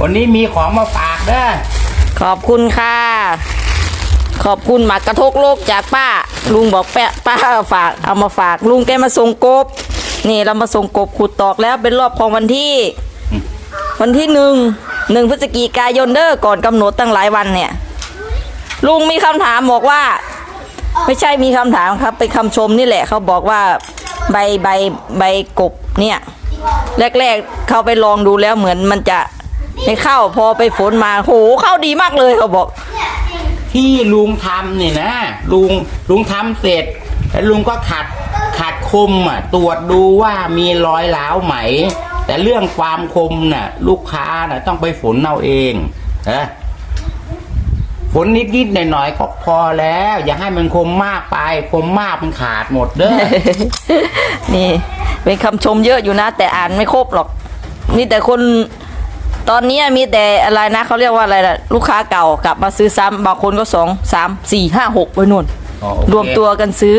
วันนี้มีของมาฝากเด้อขอบคุณค่ะ ขอบคุณหมากกระทกโลกจากป้า ลุงบอกแปะป้าฝากเอามาฝากลุงแกมาส่งกบ นี่เรามาส่งกบขุดตอกแล้วเป็นรอบของวันที่ วันที่หนึ่งหนึ่งพฤศจิกายนเด้อก่อนกำหนดตั้งหลายวันเนี่ย ลุงมีคำถามบอกว่า ไม่ใช่มีคำถามครับเป็นคำชมนี่แหละ เขาบอกว่าใบใบใบกบเนี่ย แรก ๆ เขาไปลองดูแล้วเหมือนมันจะ ไม่เข้าพอไปฝนมาโหเข้าดีมากเลยเขาบอก ที่ลุงทำนี่นะลุงลุงทำเสร็จ แล้วลุงก็ขัดขัดคมอะ ตรวจดูว่ามีรอยร้าวไหม แต่เรื่องความคมน่ะ ลูกค้าน่ะ ต้องไปฝนเอาเองนะฝนนิดๆหน่อยๆก็พอแล้ว อย่าให้มันคมมากไป คมมากมันขาดหมดเด้อนี่เป็นคำชมเยอะอยู่นะ แต่อ่านไม่ครบหรอกมีแต่คน ตอนนี้มีแต่อะไรนะเขาเรียกว่าอะไรล่ะลูกค้าเก่ากลับมาซื้อซ้ำบางคนก็สองสามสี่ห้าหกไปนู่นอ๋อโอเครวมตัวกันซื้อ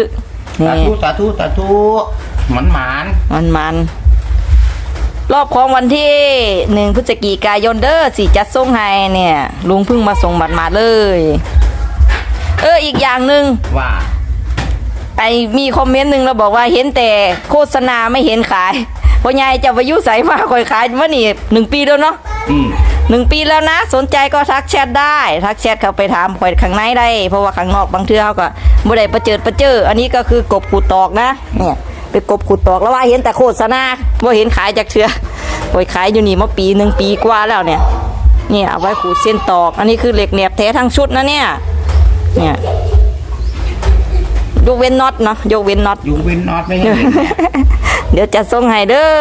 สานี่ธุสาธุสาธุหมันหมานมันมันรอบของวันที่หนึ่งพฤศจิกายนเด้อสีจัดส่งให้เนี่ย ลุงเพิ่งมาส่งบัตรมาเลย เอออีกอย่างหนึ่งว่าไอมีคอมเมนต์หนึ่งเราบอกว่าเห็นแต่โฆษณาไม่เห็นขายเพราะยายจะไปยุใสมากคอยขายมานี่หนึ่งปีแล้วเนาะอืม หนึ่งปีแล้วนะ สนใจก็ทักแชทได้ทักแชทเข้าไปถามคอยข้างในได้ เพราะว่าข้างนอกบางเทื่อเขาก็บ่ได้ประเจิดประเจอ อันนี้ก็คือกบขูดตอกนะเนี่ยเป็นกบขูดตอกแล้วว่าเห็นแต่โฆษณาว่าเห็นขายจากเทื่อคอยขายอยู่นี่มาปีหนึ่งปีกว่าแล้วเนี่ย เนี่ยเอาไว้ขูดเส้นตอก อันนี้คือเหล็กแหนบแท้ทั้งชุดนะเนี่ย เนี่ยยกเว้นน็อตเนาะยกเว้นน็อตยุงเว้นน็อตไม่ให้เห็นเนี่ยเดี๋ยวจะส่งให้เด้อ